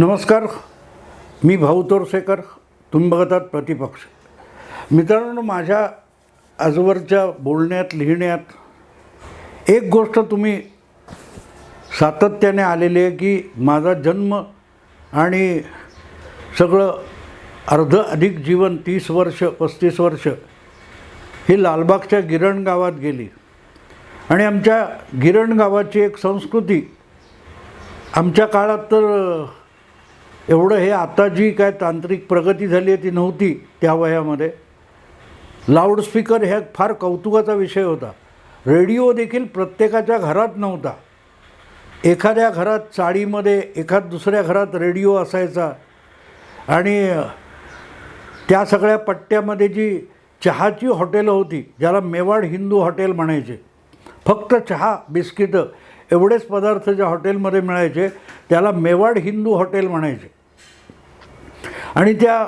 नमस्कार. मी भाऊ तोरसेकर तुम्ही बघतात प्रतिपक्ष. मित्रांनो माझ्या आजवरच्या बोलण्यात लिहिण्यात एक गोष्ट तुम्ही सातत्याने आलेली आहे की माझा जन्म आणि सगळं अर्ध अधिक जीवन तीस वर्ष पस्तीस वर्ष ही लालबागच्या गिरण गावात गेली. आणि आमच्या गिरण गावाची एक संस्कृती आमच्या काळात तर एवढं हे आता जी काय तांत्रिक प्रगती झाली आहे ती नव्हती त्या वयामध्ये. लाऊडस्पीकर ह्या फार कौतुकाचा विषय होता. रेडिओ देखील प्रत्येकाच्या घरात नव्हता. एखाद्या घरात चाळीमध्ये एखाद दुसऱ्या घरात रेडिओ असायचा. आणि त्या सगळ्या पट्ट्यामध्ये जी चहाची हॉटेलं होती ज्याला मेवाड हिंदू हॉटेल म्हणायचे. फक्त चहा बिस्किटं एवढेच पदार्थ ज्या हॉटेलमध्ये मिळायचे त्याला मेवाड हिंदू हॉटेल म्हणायचे. आणि त्या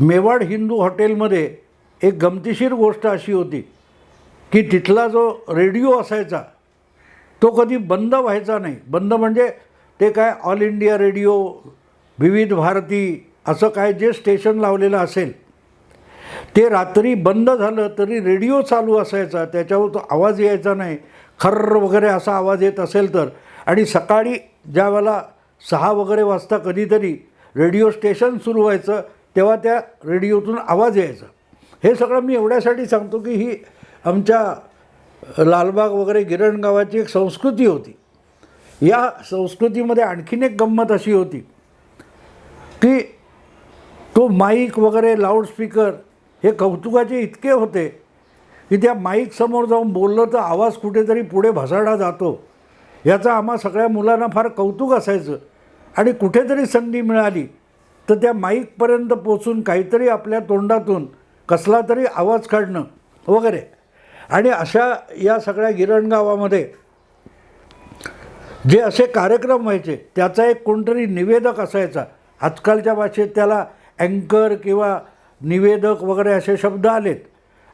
मेवाड हिंदू हॉटेलमध्ये एक गमतीशीर गोष्ट अशी होती की तिथला जो रेडिओ असायचा तो कधी बंद व्हायचा नाही. बंद म्हणजे ते काय ऑल इंडिया रेडिओ विविध भारती असं काय जे स्टेशन लावलेलं असेल ते रात्री बंद झालं तरी रेडिओ चालू असायचा. त्याच्यावर तो आवाज यायचा नाही. खर्र वगैरे असा आवाज येत असेल तर. आणि सकाळी ज्या वेळेला सहा वगैरे वाजता कधीतरी रेडिओ स्टेशन सुरू व्हायचं तेव्हा त्या रेडिओतून आवाज यायचा. हे सगळं मी एवढ्यासाठी सांगतो की ही आमच्या लालबाग वगैरे गिरण गावाची एक संस्कृती होती. या संस्कृतीमध्ये आणखीन एक गंमत अशी होती की तो माईक वगैरे लाऊडस्पीकर हे कौतुकाचे इतके होते की त्या माईकसमोर जाऊन बोललं तर आवाज कुठेतरी पुढे भसाडा जातो. याचा आम्हा सगळ्या मुलांना फार कौतुक असायचं. आणि कुठेतरी संधी मिळाली तर त्या माईकपर्यंत पोचून काहीतरी आपल्या तोंडातून कसला तरी आवाज काढणं वगैरे. आणि अशा या सगळ्या गिरण गावामध्ये जे असे कार्यक्रम व्हायचे त्याचा एक कोणतरी निवेदक असायचा. आजकालच्या भाषेत त्याला अँकर किंवा निवेदक वगैरे असे शब्द आलेत.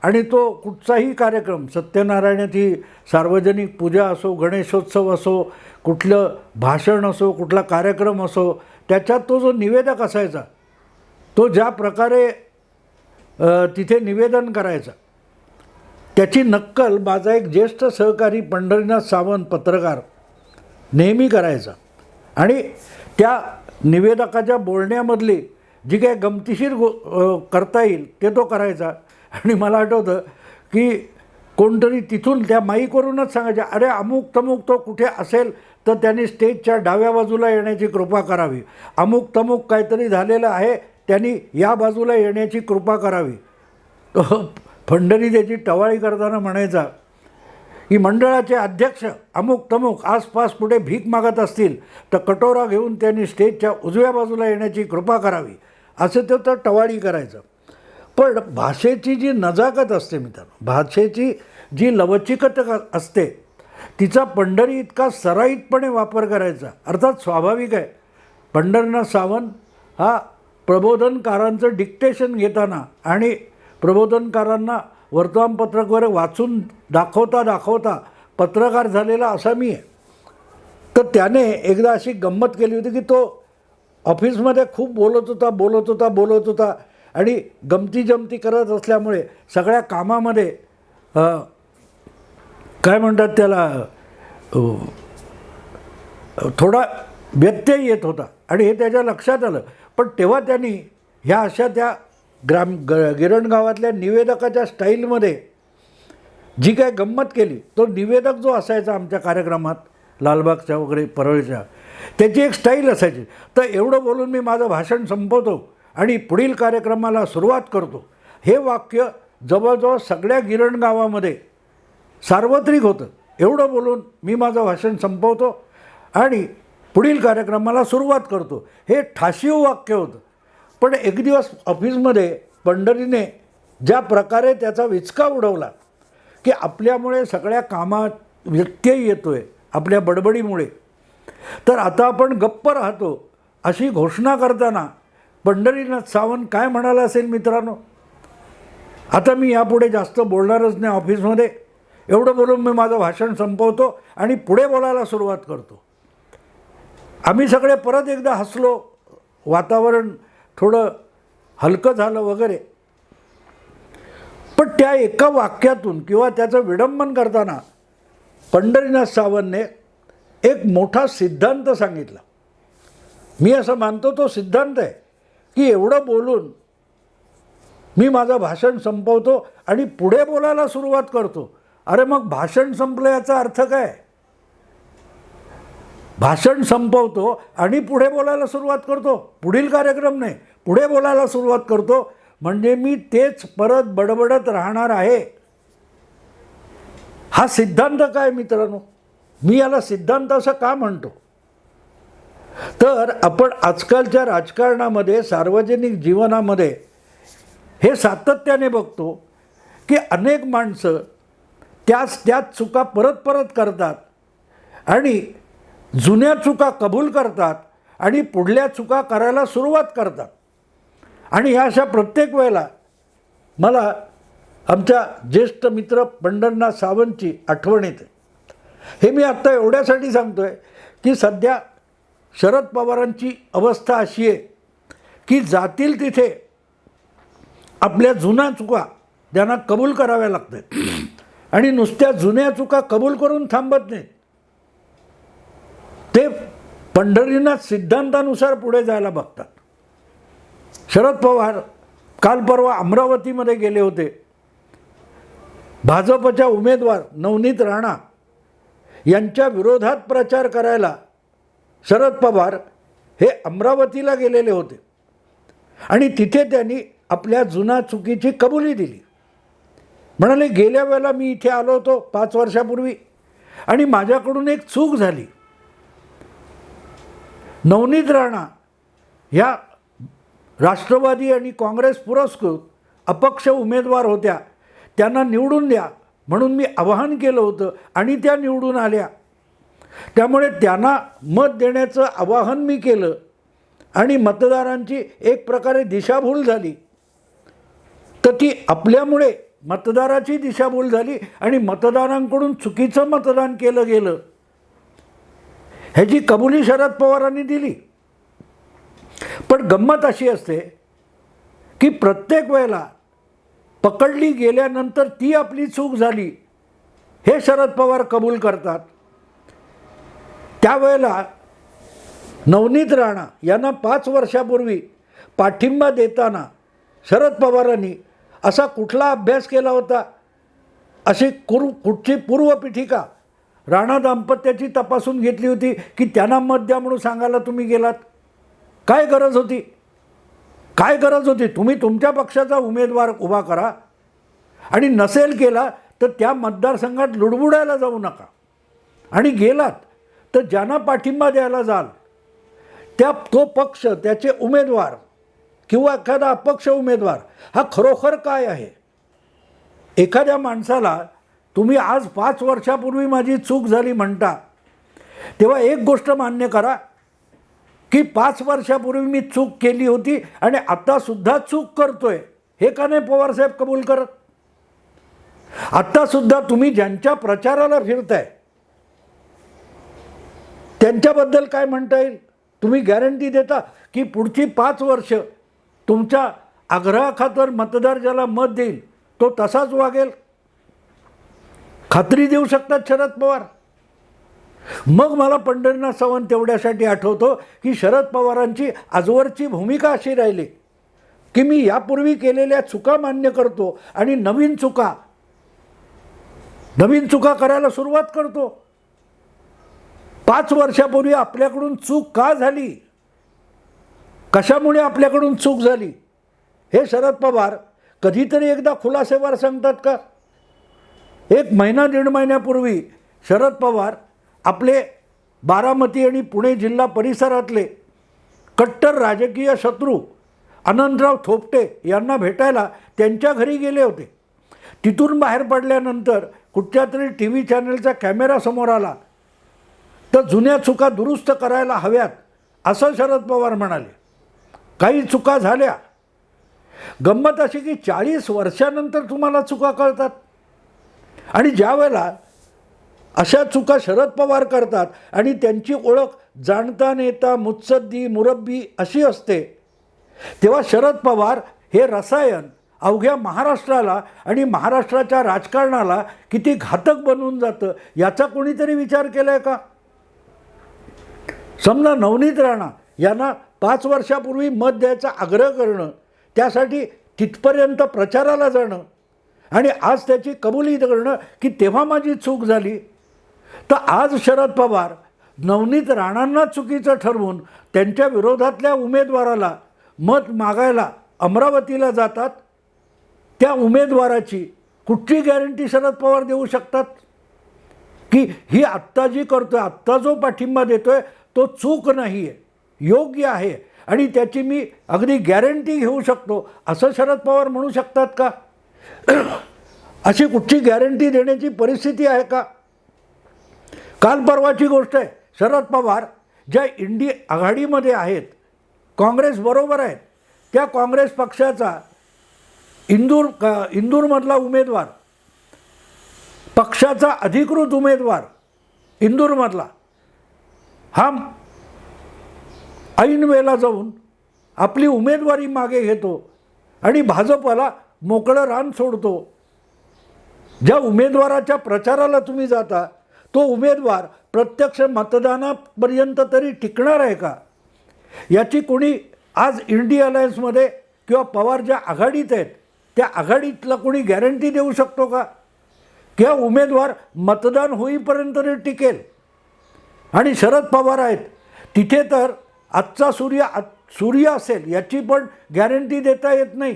आणि तो कुठचाही कार्यक्रम सत्यनारायणाची सार्वजनिक पूजा असो गणेशोत्सव असो कुठलं भाषण असो कुठला कार्यक्रम असो त्याच्यात तो जो निवेदक असायचा तो ज्या प्रकारे तिथे निवेदन करायचा त्याची नक्कल माझा एक ज्येष्ठ सहकारी पंढरीनाथ सावंत पत्रकार नेहमी करायचा. आणि त्या निवेदकाच्या बोलण्यामधली जी काही गमतीशीर गो करता येईल ते तो करायचा. आणि मला आठवतं की कोणतरी तिथून त्या माईकवरूनच सांगायचे अरे अमुक तमुक तो कुठे असेल तर त्यांनी स्टेजच्या डाव्या बाजूला येण्याची कृपा करावी. अमुक तमुक काहीतरी झालेलं आहे त्यांनी या बाजूला येण्याची कृपा करावी. तो फंडरी त्याची टवाळी करताना म्हणायचा की मंडळाचे अध्यक्ष अमुक तमुक आसपास कुठे भीक मागत असतील तर कटोरा घेऊन त्यांनी स्टेजच्या उजव्या बाजूला येण्याची कृपा करावी. असं तो तर टवाळी करायचं. पण भाषेची जी नजाकत असते मित्रांनो भाषेची जी लवचिकता असते तिचा पंढरी इतका सराईतपणे वापर करायचा. अर्थात स्वाभाविक आहे. पंढरनाथ सावंत हा प्रबोधनकारांचं डिक्टेशन घेताना आणि प्रबोधनकारांना वर्तमानपत्रक वगैरे वाचून दाखवता दाखवता पत्रकार झालेला असा मी आहे. तर त्याने एकदा अशी गंमत केली होती की तो ऑफिसमध्ये खूप बोलत होता बोलत होता बोलत होता. आणि गमती जमती करत असल्यामुळे सगळ्या कामामध्ये काय म्हणतात त्याला थोडा व्यत्यय येत होता. आणि हे त्याच्या लक्षात आलं. पण तेव्हा त्यांनी ह्या अशा त्या ग्राम ग गिरण गावातल्या निवेदकाच्या स्टाईलमध्ये जी काय गंमत केली तो निवेदक जो असायचा आमच्या कार्यक्रमात लालबागच्या वगैरे परळीच्या त्याची एक स्टाईल असायची. तर एवढं बोलून मी माझं भाषण संपवतो. आणि पुढील कार्यक्रमाला सुरुवात करतो. हे वाक्य जवळजवळ सगळ्या गिरण गावामध्ये सार्वत्रिक होतं. एवढं बोलून मी माझं भाषण संपवतो आणि पुढील कार्यक्रमाला सुरुवात करतो. हे ठाशीव वाक्य होतं. पण एक दिवस ऑफिसमध्ये पंढरीने ज्या प्रकारे त्याचा विचका उडवला की आपल्यामुळे सगळ्या कामात व्यत्यय येतो आहे आपल्या बडबडीमुळे. तर आता आपण गप्प राहतो अशी घोषणा करताना पंढरीनाथ सावंत काय म्हणाला असेल मित्रांनो? आता मी यापुढे जास्त बोलणारच नाही ऑफिसमध्ये. एवढं बोलून मी माझं भाषण संपवतो आणि पुढे बोलायला सुरुवात करतो. आम्ही सगळे परत एकदा हसलो. वातावरण थोडं हलकं झालं वगैरे. पण त्या एका वाक्यातून किंवा त्याचं विडंबन करताना पंढरीनाथ सावंतने एक मोठा सिद्धांत सांगितला. मी असं मानतो तो सिद्धांत आहे. की एवढं बोलून मी माझं भाषण संपवतो आणि पुढे बोलायला सुरुवात करतो. अरे मग भाषण संपलं याचा अर्थ काय? भाषण संपवतो आणि पुढे बोलायला सुरुवात करतो. पुढील कार्यक्रम नाही. पुढे बोलायला सुरुवात करतो. म्हणजे मी तेच परत बडबडत राहणार आहे. हा सिद्धांत काय मित्रांनो? मी याला सिद्धांत असं का म्हणतो? तर आपण आजकालच्या राजकारणामध्ये सार्वजनिक जीवनामध्ये हे सातत्याने बघतो की अनेक माणसं त्याच त्याच चुका परत परत करतात आणि जुन्या चुका कबूल करतात आणि पुढल्या चुका करायला सुरुवात करतात. आणि ह्या अशा प्रत्येक वेळेला मला आमच्या ज्येष्ठ मित्र पंढरनाथ सावंतची आठवण येते. हे मी आत्ता एवढ्यासाठी सांगतो आहे की सध्या शरद पवारांची अवस्था अशी आहे की जातील तिथे आपल्या जुन्या चुका त्यांना कबूल कराव्या लागतात. आणि नुसत्या जुन्या चुका कबूल करून थांबत नाहीत. ते पंढरीनाथ सिद्धांतानुसार पुढे जायला बघतात. शरद पवार काल परवा अमरावतीमध्ये गेले होते. भाजपच्या उमेदवार नवनीत राणा यांच्या विरोधात प्रचार करायला शरद पवार हे अमरावतीला गेलेले होते. आणि तिथे त्यांनी आपल्या जुना चुकीची कबुली दिली. म्हणाले गेल्या वेळेला मी इथे आलो होतो पाच वर्षापूर्वी आणि माझ्याकडून एक चूक झाली. नवनीत राणा ह्या राष्ट्रवादी आणि काँग्रेस पुरस्कृत अपक्ष उमेदवार होत्या. त्यांना निवडून द्या म्हणून मी आवाहन केलं होतं आणि त्या निवडून आल्या. त्यामुळे त्यांना मत देण्याचं आवाहन मी केलं आणि मतदारांची एक प्रकारे दिशाभूल झाली. तर ती आपल्यामुळे मतदाराची दिशाभूल झाली आणि मतदारांकडून चुकीचं मतदान केलं गेलं. ह्याची कबुली शरद पवारांनी दिली. पण गंमत अशी असते की प्रत्येक वेळेला पकडली गेल्यानंतर ती आपली चूक झाली हे शरद पवार कबूल करतात. त्यावेळेला नवनीत राणा यांना पाच वर्षापूर्वी पाठिंबा देताना शरद पवारांनी असा कुठला अभ्यास केला होता? अशी कुर कुठची पूर्वपीठिका राणा दाम्पत्याची तपासून घेतली होती की त्यांना मत द्या म्हणून सांगायला तुम्ही गेलात? काय गरज होती? काय गरज होती? तुम्ही तुमच्या पक्षाचा उमेदवार उभा करा. आणि नसेल केला तर त्या मतदारसंघात लुडबुडायला जाऊ नका. आणि गेलात. तर ज्यांना पाठिंबा द्यायला जाल त्या तो पक्ष त्याचे उमेदवार किंवा एखादा अपक्ष उमेदवार हा खरोखर काय आहे? एखाद्या माणसाला तुम्ही आज पाच वर्षापूर्वी माझी चूक झाली म्हणता तेव्हा एक गोष्ट मान्य करा की पाच वर्षापूर्वी मी चूक केली होती आणि आत्तासुद्धा चूक करतोय. हे का नाही पवारसाहेब कबूल करत? आत्तासुद्धा तुम्ही ज्यांच्या प्रचाराला फिरताय त्यांच्याबद्दल काय म्हणता येईल? तुम्ही गॅरंटी देता की पुढची पाच वर्ष तुमच्या आग्रहाखातर मतदार ज्याला मत देईल तो तसाच वागेल. खात्री देऊ शकतात शरद पवार. मग मला पंढरीनाथ सावंत तेवढ्यासाठी आठवतो की शरद पवारांची आजवरची भूमिका अशी राहिली की मी यापूर्वी केलेल्या चुका मान्य करतो आणि नवीन चुका नवीन चुका करायला सुरुवात करतो. पाच वर्षापूर्वी आपल्याकडून चूक का झाली? कशामुळे आपल्याकडून चूक झाली? हे शरद पवार कधीतरी एकदा खुलासेवर सांगतात का? एक महिना दीड महिन्यापूर्वी शरद पवार आपले बारामती आणि पुणे जिल्हा परिसरातले कट्टर राजकीय शत्रू अनंतराव थोपटे यांना भेटायला त्यांच्या घरी गेले होते. तिथून बाहेर पडल्यानंतर कुठच्या तरी टी व्ही चॅनलचा कॅमेरा समोर आला. तर जुन्या चुका दुरुस्त करायला हव्यात असं शरद पवार म्हणाले. काही चुका झाल्या. गंमत अशी की चाळीस वर्षानंतर तुम्हाला चुका कळतात. आणि ज्या वेळेला अशा चुका शरद पवार करतात आणि त्यांची ओळख जाणता नेता मुत्सद्दी मुरब्बी अशी असते तेव्हा शरद पवार हे रसायन अवघ्या महाराष्ट्राला आणि महाराष्ट्राच्या राजकारणाला किती घातक बनवून जातं याचा कोणीतरी विचार केला आहे का? समजा नवनीत राणा यांना पाच वर्षापूर्वी मत द्यायचा आग्रह करणं त्यासाठी तिथपर्यंत प्रचाराला जाणं आणि आज त्याची कबुली करणं की तेव्हा माझी चूक झाली. तर आज शरद पवार नवनीत राणांना चुकीचं ठरवून त्यांच्या विरोधातल्या उमेदवाराला मत मागायला अमरावतीला जातात. त्या उमेदवाराची कुठची गॅरंटी शरद पवार देऊ शकतात? की ही आत्ता जी करतोय आत्ता जो पाठिंबा देतोय तो चूक नाही आहे योग्य आहे. आणि त्याची मी अगदी गॅरंटी घेऊ शकतो. असं शरद पवार म्हणू शकतात का? अशी कुठची गॅरंटी देण्याची परिस्थिती आहे का? काल परवाची गोष्ट आहे. शरद पवार ज्या इंडी आघाडीमध्ये आहेत काँग्रेस बरोबर आहेत त्या काँग्रेस पक्षाचा इंदूर क इंदूरमधला उमेदवार पक्षाचा अधिकृत उमेदवार इंदूरमधला हा ऐन वेळेला जाऊन आपली उमेदवारी मागे घेतो आणि भाजपला मोकळं रान सोडतो. ज्या उमेदवाराच्या प्रचाराला तुम्ही जाता तो उमेदवार प्रत्यक्ष मतदानापर्यंत तरी टिकणार आहे का? याची कोणी आज इंडी अलायन्समध्ये किंवा पवार ज्या आघाडीत आहेत त्या आघाडीतला कोणी गॅरंटी देऊ शकतो का? किंवा उमेदवार मतदान होईपर्यंत तरी टिकेल? आणि शरद पवार आहेत. तिथे तर आजचा सूर्य आत- सूर्य असेल याची पण गॅरंटी देता येत नाही.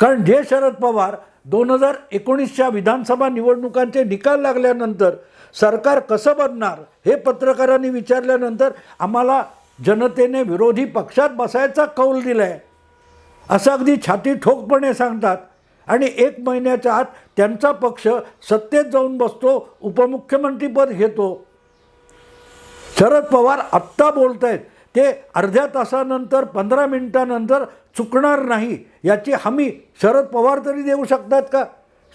कारण जे शरद पवार दोन हजार एकोणीसच्या विधानसभा निवडणुकांचे निकाल लागल्यानंतर सरकार कसं बनणार हे पत्रकारांनी विचारल्यानंतर आम्हाला जनतेने विरोधी पक्षात बसायचा कौल दिला आहे असं अगदी छाती ठोकपणे सांगतात. आणि एक महिन्याच्या आत त्यांचा पक्ष सत्तेत जाऊन बसतो उपमुख्यमंत्रीपद घेतो. शरद पवार आत्ता बोलत आहेत ते अर्ध्या तासानंतर पंधरा मिनिटानंतर चुकणार नाही याची हमी शरद पवार तरी देऊ शकतात का?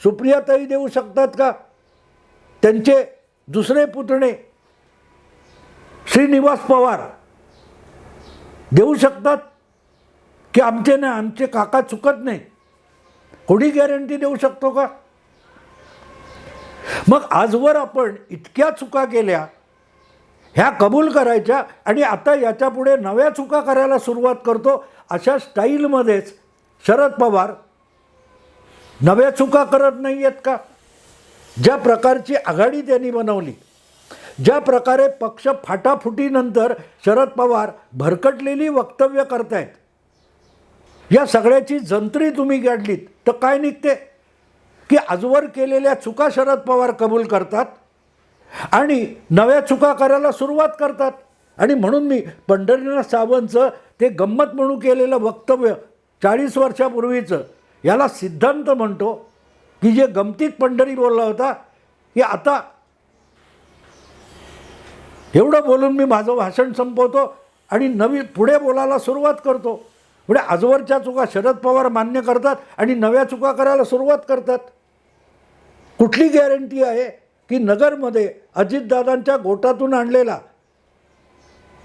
सुप्रियाताई देऊ शकतात का? त्यांचे दुसरे पुतणे श्रीनिवास पवार देऊ शकतात की आमचे नाही आमचे काका चुकत नाही? कोणी गॅरंटी देऊ शकतो का? मग आजवर आपण इतक्या चुका केल्या ह्या कबूल करायच्या आणि आता याच्यापुढे नव्या चुका करायला सुरुवात करतो अशा स्टाईलमध्येच शरद पवार नव्या चुका करत नाही आहेत का? ज्या प्रकारची आघाडी त्यांनी बनवली ज्या प्रकारे पक्ष फाटाफुटीनंतर शरद पवार भरकटलेली वक्तव्य करतायत या सगळ्याची जंत्री तुम्ही गाडलीत तर काय निघते? की आजवर केलेल्या चुका शरद पवार कबूल करतात? आणि नव्या चुका करायला सुरुवात करतात. आणि म्हणून मी पंढरीनाथ सावंतचं ते गंमत म्हणून केलेलं वक्तव्य चाळीस वर्षापूर्वीचं याला सिद्धांत म्हणतो की जे गमतीत पंढरी बोलला होता की आता एवढं बोलून मी माझं भाषण संपवतो आणि नवी पुढे बोलायला सुरुवात करतो. म्हणजे आजवरच्या चुका शरद पवार मान्य करतात आणि नव्या चुका करायला सुरुवात करतात. कुठली गॅरंटी आहे? की नगरमध्ये अजितदादांच्या गोटातून आणलेला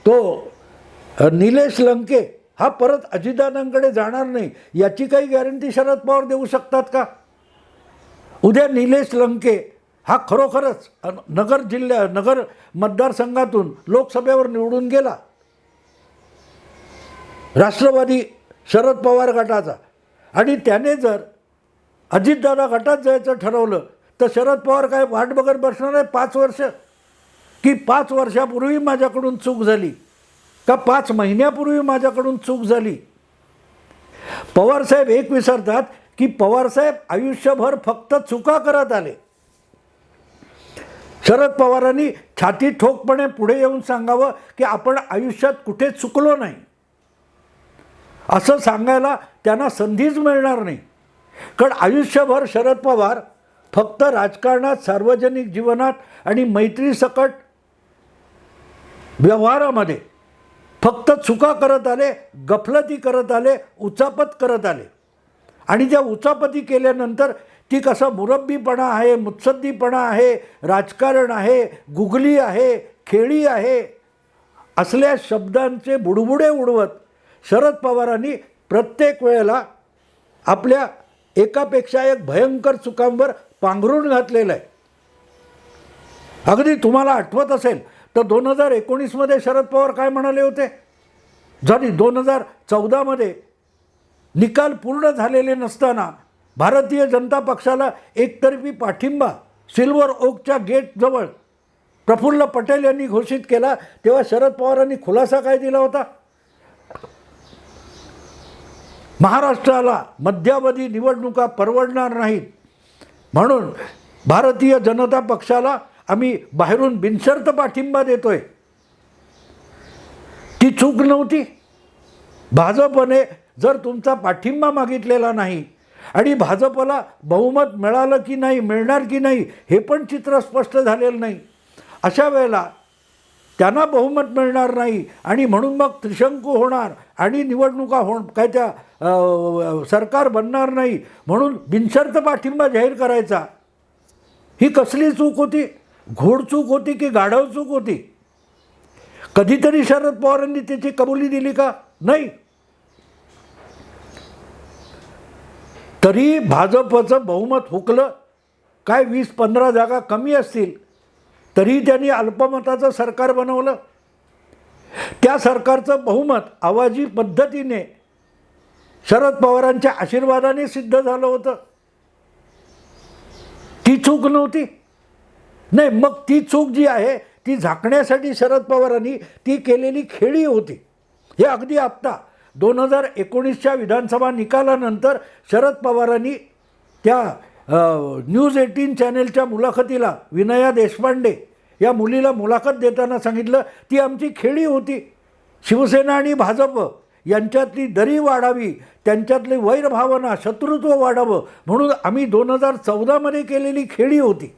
तो निलेश लंके हा परत अजितदादांकडे जाणार नाही. याची काही गॅरंटी शरद पवार देऊ शकतात का? उद्या निलेश लंके हा खरोखरच नगर जिल्ह्या नगर मतदारसंघातून लोकसभेवर निवडून गेला. राष्ट्रवादी शरद पवार गटाचा. आणि त्याने जर अजितदादा गटात जायचं ठरवलं तर शरद पवार काय वाट बघत बसणार आहे? पाच वर्ष. की पाच वर्षापूर्वी माझ्याकडून चूक झाली? का पाच महिन्यापूर्वी माझ्याकडून चूक झाली? पवारसाहेब एक विसरतात की पवारसाहेब आयुष्यभर फक्त चुका करत आले. शरद पवारांनी छाती ठोकपणे पुढे येऊन सांगावं की आपण आयुष्यात कुठे चुकलो नाही. असं सांगायला त्यांना संधीच मिळणार नाही. कारण आयुष्यभर शरद पवार फक्त राजकारणात सार्वजनिक जीवनात आणि मैत्रीसकट व्यवहारामध्ये फक्त चुका करत आले गफलती करत आले उचापत करत आले. आणि त्या उचापती केल्यानंतर ती कसं मुरब्बीपणा आहे मुत्सद्दीपणा आहे राजकारण आहे गुगली आहे खेळी आहे असल्या शब्दांचे बुडबुडे उडवत शरद पवारांनी प्रत्येक वेळेला आपल्या एकापेक्षा एक भयंकर चुकांवर पांघरून घातलेलं आहे. अगदी तुम्हाला आठवत असेल तर दोन हजार एकोणीसमध्ये शरद पवार काय म्हणाले होते? जरी दोन हजार चौदामध्ये निकाल पूर्ण झालेले नसताना भारतीय जनता पक्षाला एकतर्फी पाठिंबा सिल्वर ओकच्या गेटजवळ प्रफुल्ल पटेल यांनी घोषित केला तेव्हा शरद पवारांनी खुलासा काय दिला होता? महाराष्ट्राला मध्यावधी निवडणुका परवडणार नाहीत. म्हणून भारतीय जनता पक्षाला आम्ही बाहेरून बिनशर्त पाठिंबा देतोय. ती चूक नव्हती. भाजपने जर तुमचा पाठिंबा मागितलेला नाही आणि भाजपला बहुमत मिळालं की नाही मिळणार की नाही हे पण चित्र स्पष्ट झालेलं नाही. अशा वेळेला त्यांना बहुमत मिळणार नाही. आणि म्हणून मग त्रिशंकू होणार आणि निवडणुका हो काय त्या सरकार बनणार नाही. म्हणून बिनशर्त पाठिंबा जाहीर करायचा. ही कसली चूक होती? घोडचूक होती की गाढव चूक होती? कधीतरी शरद पवारांनी त्याची कबुली दिली का? नाही. तरी भाजपचं बहुमत हुकलं. काय वीस पंधरा जागा कमी असतील? तरी त्यांनी अल्पमताचं सरकार बनवलं. त्या सरकारचं बहुमत आवाजी पद्धतीने शरद पवारांच्या आशीर्वादाने सिद्ध झालं होतं. ती चूक नव्हती. नाही मग ती चूक जी आहे ती झाकण्यासाठी शरद पवारांनी ती केलेली खेळी होती. हे अगदी आत्ता दोन हजार एकोणीसच्या विधानसभा निकालानंतर शरद पवारांनी त्या न्यूज एटीन चॅनेलच्या मुलाखतीला विनया देशपांडे या मुलीला मुलाखत देताना सांगितलं ती आमची खेळी होती. शिवसेना आणि भाजप यांच्यातली दरी वाढावी त्यांच्यातली वैरभावना शत्रुत्व वाढावं म्हणून आम्ही दोन हजार चौदामध्ये केलेली खेळी होती.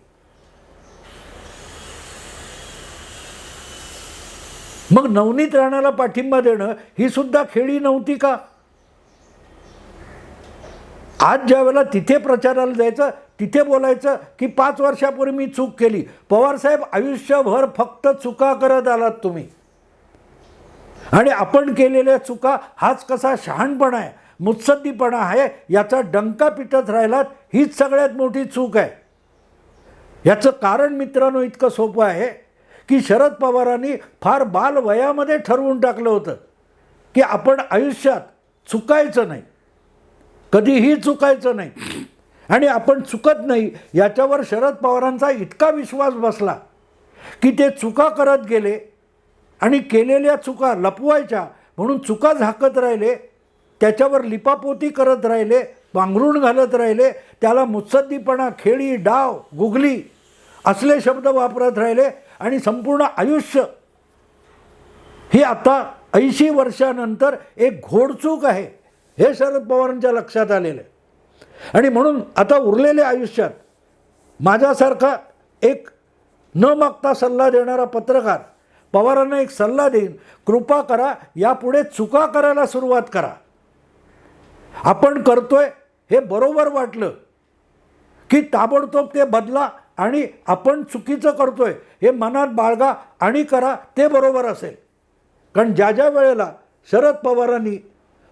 मग नवनीत राणाला पाठिंबा देणं ही सुद्धा खेळी नव्हती का? आज ज्या वेळेला तिथे प्रचाराला जायचं तिथे बोलायचं की पाच वर्षापूर्वी मी चूक केली. पवारसाहेब आयुष्यभर फक्त चुका करत आलात तुम्ही. आणि आपण केलेल्या चुका हाच कसा शहाणपणा आहे मुत्सद्दीपणा आहे याचा डंका पिटत राहिलात हीच सगळ्यात मोठी चूक आहे. याचं कारण मित्रांनो इतकं सोपं आहे की शरद पवारांनी फार बालवयामध्ये ठरवून टाकलं होतं की आपण आयुष्यात चुकायचं नाही. कधीही चुकायचं नाही. आणि आपण चुकत नाही याच्यावर शरद पवारांचा इतका विश्वास बसला की ते चुका करत गेले आणि केलेल्या चुका लपवायच्या म्हणून चुका झाकत राहिले त्याच्यावर लिपापोती करत राहिले पांघरून घालत राहिले त्याला मुत्सद्दीपणा खेळी डाव गुगली असले शब्द वापरत राहिले आणि संपूर्ण आयुष्य ही आता ऐंशी वर्षानंतर एक घोडचूक आहे. हे शरद पवारांच्या लक्षात आलेलं आहे. आणि म्हणून आता उरलेल्या आयुष्यात माझ्यासारखा एक न मागता सल्ला देणारा पत्रकार पवारांना एक सल्ला देईन कृपा करा यापुढे चुका करायला सुरुवात करा. आपण करतोय हे बरोबर वाटलं की ताबडतोब ते बदला आणि आपण चुकीचं करतोय हे मनात बाळगा आणि करा ते बरोबर असेल. कारण ज्या ज्या वेळेला शरद पवारांनी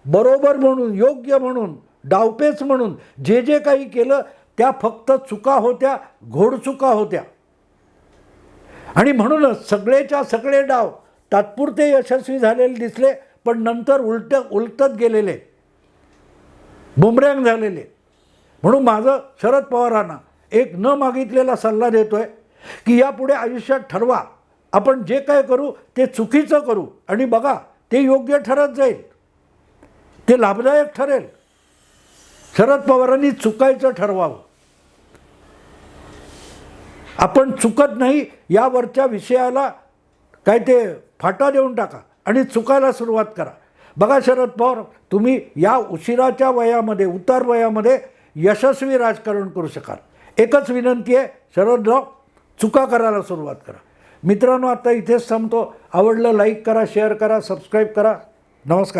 बरोबर म्हणून योग्य म्हणून डावपेच म्हणून जे जे काही केलं त्या फक्त चुका होत्या घोडचुका होत्या. आणि म्हणूनच सगळेच्या सगळे डाव तात्पुरते यशस्वी झालेले दिसले पण नंतर उलट उलटत गेलेले. बुमरँग झालेले. म्हणून माझं शरद पवारांना एक न मागितलेला सल्ला देतो आहे की यापुढे आयुष्यात ठरवा. आपण जे काय करू ते चुकीचं करू. आणि बघा ते योग्य ठरत जाईल. हे लाभदायक ठरेल. शरद पवारांनी चुकायचं ठरवावं. आपण चुकत नाही यावरच्या विषयाला काय ते फाटा देऊन टाका आणि चुकायला सुरुवात करा. बघा शरद पवार तुम्ही या उशिराच्या वयामध्ये उतार वयामध्ये यशस्वी राजकारण करू शकाल. एकच विनंती आहे शरदराव चुका करायला सुरुवात करा. मित्रांनो आता इथेच थांबतो. आवडलं लाईक करा शेअर करा सबस्क्राईब करा. नमस्कार.